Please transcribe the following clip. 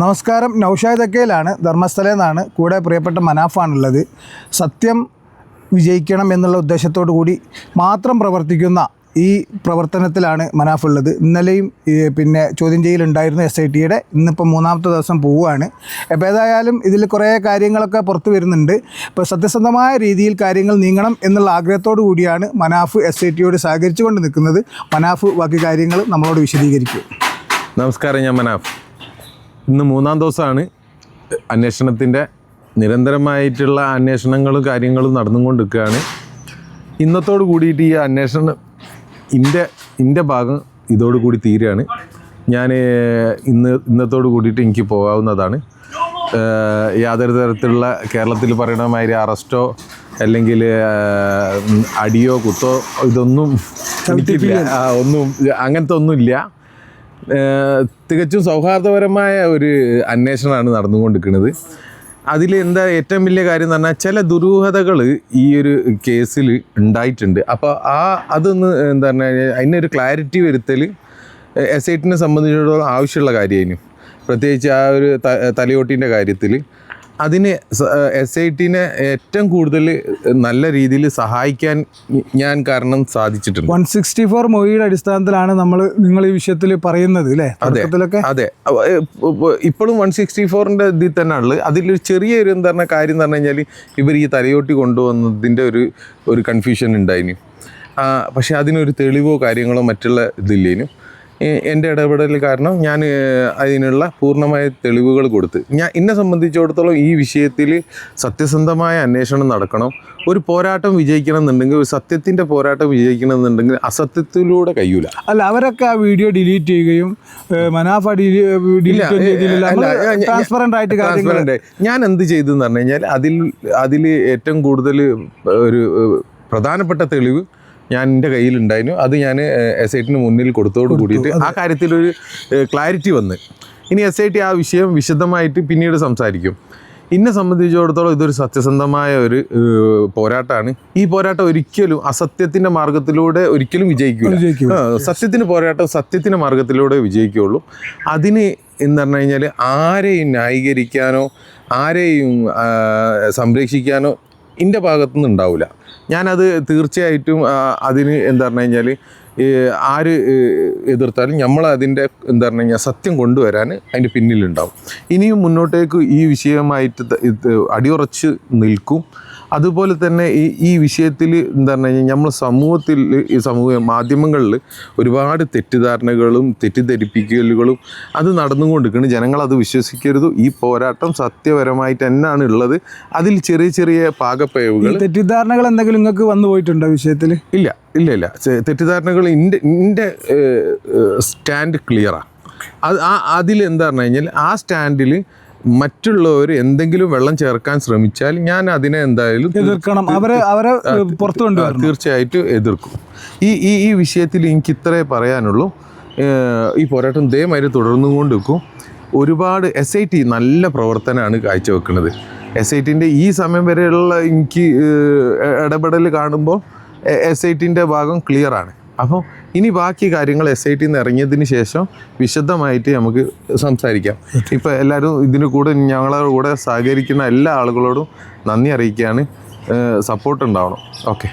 നമസ്കാരം. നൗഷാദ് അക്കയിലാണ് ധർമ്മസ്ഥലയിൽ നിന്നാണ് കൂടെ പ്രിയപ്പെട്ട മനാഫാണുള്ളത്. സത്യം വിജയിക്കണം എന്നുള്ള ഉദ്ദേശത്തോടു കൂടി മാത്രം പ്രവർത്തിക്കുന്ന ഈ പ്രവർത്തനത്തിലാണ് മനാഫ് ഉള്ളത് ഇന്നലെയും പിന്നെ ചോദ്യം ചെയ്യലുണ്ടായിരുന്നു എസ് ഐ ടിയുടെ ഇന്നിപ്പോൾ മൂന്നാമത്തെ ദിവസം പോവുകയാണ്. അപ്പോൾ ഏതായാലും ഇതിൽ കുറേ കാര്യങ്ങളൊക്കെ പുറത്തു വരുന്നുണ്ട്. ഇപ്പോൾ സത്യസന്ധമായ രീതിയിൽ കാര്യങ്ങൾ നീങ്ങണം എന്നുള്ള ആഗ്രഹത്തോടു കൂടിയാണ് മനാഫ് എസ് ഐ ടിയോട് സഹകരിച്ചുകൊണ്ട് നിൽക്കുന്നത്. മനാഫ് ബാക്കി കാര്യങ്ങൾ നമ്മളോട് വിശദീകരിക്കും. നമസ്കാരം ഞാൻ മനാഫ്. ഇന്ന് മൂന്നാം ദിവസമാണ് അന്വേഷണത്തിന്റെ നിരന്തരമായിട്ടുള്ള അന്വേഷണങ്ങളും കാര്യങ്ങളും നടന്നുകൊണ്ടിരിക്കുകയാണ്. ഇന്നത്തോട് കൂടിയിട്ട് ഈ അന്വേഷണം ഇന്റെ ഇന്റെ ഭാഗം ഇതോട് കൂടി തീരുകയാണ്. ഞാൻ ഇന്ന് ഇന്നത്തോട് കൂടിയിട്ട് എനിക്ക് പോകാവുന്നതാണ്. യാതൊരു തരത്തിലുള്ള കേരളത്തിൽ പറയണ മാതിരി അറസ്റ്റോ അല്ലെങ്കിൽ അടിയോ കുത്തോ ഇതൊന്നും എനിക്കില്ല ഒന്നും അങ്ങനത്തെ ഒന്നുമില്ല. തികച്ചും സൗഹാർദ്ദപരമായ ഒരു അന്വേഷണമാണ് നടന്നുകൊണ്ടിരിക്കുന്നത്. അതിൽ എന്താ ഏറ്റവും വലിയ കാര്യം എന്ന് പറഞ്ഞാൽ ചില ദുരൂഹതകൾ ഈ ഒരു കേസിൽ ഉണ്ടായിട്ടുണ്ട്. അപ്പോൾ ആ അതൊന്ന് എന്താ പറഞ്ഞാൽ അതിനൊരു ക്ലാരിറ്റി വരുത്തൽ എസ് ഐ ടിനെ സംബന്ധിച്ചിടത്തോളം ആവശ്യമുള്ള കാര്യമായിരുന്നു. പ്രത്യേകിച്ച് ആ ഒരു തലയോട്ടിന്റെ കാര്യത്തിൽ അതിന് എസ് ഐ ടിനെ ഏറ്റവും കൂടുതൽ നല്ല രീതിയിൽ സഹായിക്കാൻ ഞാൻ കാരണം സാധിച്ചിട്ടുണ്ട്. വൺ സിക്സ്റ്റി ഫോർ മൊഴിയുടെ അടിസ്ഥാനത്തിലാണ് നമ്മൾ നിങ്ങൾ ഈ വിഷയത്തിൽ പറയുന്നത് അല്ലേ അതെ അതെ. ഇപ്പോഴും വൺ സിക്സ്റ്റി ഫോറിന്റെ ഇതിൽ തന്നെയാണുള്ളത് അതിലൊരു ചെറിയൊരു എന്താ പറഞ്ഞ കാര്യം എന്ന് പറഞ്ഞു കഴിഞ്ഞാൽ ഇവർ ഈ തലയോട്ടി കൊണ്ടുവന്നതിന്റെ ഒരു ഒരു കൺഫ്യൂഷൻ ഉണ്ടായിന്. പക്ഷേ അതിനൊരു തെളിവോ കാര്യങ്ങളോ മറ്റുള്ള ഇതില്ലേനു. എന്റെ ഇടപെടൽ കാരണം ഞാൻ അതിനുള്ള പൂർണമായ തെളിവുകൾ കൊടുത്ത്. ഞാൻ എന്നെ സംബന്ധിച്ചിടത്തോളം ഈ വിഷയത്തിൽ സത്യസന്ധമായ അന്വേഷണം നടക്കണം. ഒരു പോരാട്ടം വിജയിക്കണം എന്നുണ്ടെങ്കിൽ ഒരു സത്യത്തിന്റെ പോരാട്ടം വിജയിക്കണം എന്നുണ്ടെങ്കിൽ അസത്യത്തിലൂടെ കഴിയൂല. അല്ല അവരൊക്കെ ആ വീഡിയോ ഡിലീറ്റ് ചെയ്യുകയും മനാഫ ഡിലീറ്റ് ആയിട്ട് ഞാൻ എന്ത് ചെയ്തെന്ന് പറഞ്ഞു കഴിഞ്ഞാൽ അതിൽ അതിൽ ഏറ്റവും കൂടുതൽ ഒരു പ്രധാനപ്പെട്ട തെളിവ് ഞാൻ എന്റെ കയ്യിലുണ്ടായിരുന്നു. അത് ഞാൻ എസ് ഐ ടിന് മുന്നിൽ കൊടുത്തോട് കൂടിയിട്ട് ആ കാര്യത്തിലൊരു ക്ലാരിറ്റി വന്ന്. ഇനി എസ് ഐ ടി ആ വിഷയം വിശദമായിട്ട് പിന്നീട് സംസാരിക്കും. എന്നെ സംബന്ധിച്ചിടത്തോളം ഇതൊരു സത്യസന്ധമായ ഒരു പോരാട്ടമാണ് ഈ പോരാട്ടം ഒരിക്കലും അസത്യത്തിന്റെ മാർഗത്തിലൂടെ ഒരിക്കലും വിജയിക്കില്ല സത്യത്തിന്റെ പോരാട്ടം സത്യത്തിന്റെ മാർഗത്തിലൂടെ വിജയിക്കുകയുള്ളൂ. അതിന് എന്ന് പറഞ്ഞു കഴിഞ്ഞാൽ ആരെയും ന്യായീകരിക്കാനോ ആരെയും സംരക്ഷിക്കാനോ എന്റെ ഭാഗത്തുനിന്ന് ഉണ്ടാവില്ല ഞാനത് തീർച്ചയായിട്ടും അതിന് എന്താ പറഞ്ഞു കഴിഞ്ഞാൽ ആര് എതിർത്താലും നമ്മൾ അതിന്റെ എന്താ പറഞ്ഞു കഴിഞ്ഞാൽ സത്യം കൊണ്ടുവരാൻ അതിന്റെ പിന്നിലുണ്ടാവും. ഇനിയും മുന്നോട്ടേക്ക് ഈ വിഷയമായിട്ട് അടിയുറച്ച് നിൽക്കും. അതുപോലെ തന്നെ ഈ ഈ വിഷയത്തിൽ എന്താ പറഞ്ഞു കഴിഞ്ഞാൽ നമ്മൾ സമൂഹത്തിൽ ഈ സമൂഹ മാധ്യമങ്ങളിൽ ഒരുപാട് തെറ്റിദ്ധാരണകളും തെറ്റിദ്ധരിപ്പിക്കലുകളും അത് നടന്നുകൊണ്ടിരിക്കുന്നു ജനങ്ങൾ അത് വിശ്വസിക്കരുത്. ഈ പോരാട്ടം സത്യപരമായിട്ട് തന്നെയാണ് ഉള്ളത്. അതിൽ ചെറിയ ചെറിയ പാകപ്പയവുകൾ തെറ്റിദ്ധാരണകൾ എന്തെങ്കിലും നിങ്ങൾക്ക് വന്നു പോയിട്ടുണ്ടോ വിഷയത്തിൽ ഇല്ല ഇല്ല ഇല്ല. തെറ്റിദ്ധാരണകൾ ഇന്റെ ഇന്റെ സ്റ്റാൻഡ് ക്ലിയറാണ് അത് ആ അതിൽ എന്താ പറഞ്ഞു കഴിഞ്ഞാൽ ആ സ്റ്റാൻഡിൽ മറ്റുള്ളവർ എന്തെങ്കിലും വെള്ളം ചേർക്കാൻ ശ്രമിച്ചാൽ ഞാൻ അതിനെ എന്തായാലും എതിർക്കണം. അവരെ അവരെ പുറത്തു കൊണ്ടുവരണം. തീർച്ചയായിട്ടും എതിർക്കും. ഈ ഈ ഈ വിഷയത്തിൽ എനിക്ക് ഇത്രേ പറയാനുള്ളൂ ഈ പോരാട്ടം ഇതേമാതിരി തുടർന്നുകൊണ്ട് വെക്കും ഒരുപാട് എസ് ഐ ടി നല്ല പ്രവർത്തനമാണ് കാഴ്ചവെക്കുന്നത്. എസ് ഐ ടിന്റെ ഈ സമയം വരെയുള്ള എനിക്ക് ഇടപെടൽ കാണുമ്പോൾ എസ് ഐ ടിന്റെ ഭാഗം ക്ലിയറാണ് അപ്പോൾ ഇനി ബാക്കി കാര്യങ്ങൾ എസ് ഐ ടിന്ന് ഇറങ്ങിയതിന് ശേഷം വിശദമായിട്ട് നമുക്ക് സംസാരിക്കാം. ഇപ്പോൾ എല്ലാവരും ഇതിന് കൂടെ ഞങ്ങളുടെ കൂടെ സഹകരിക്കുന്ന എല്ലാ ആളുകളോടും നന്ദി അറിയിക്കുകയാണ്. സപ്പോർട്ട് ഉണ്ടാവണം. ഓക്കെ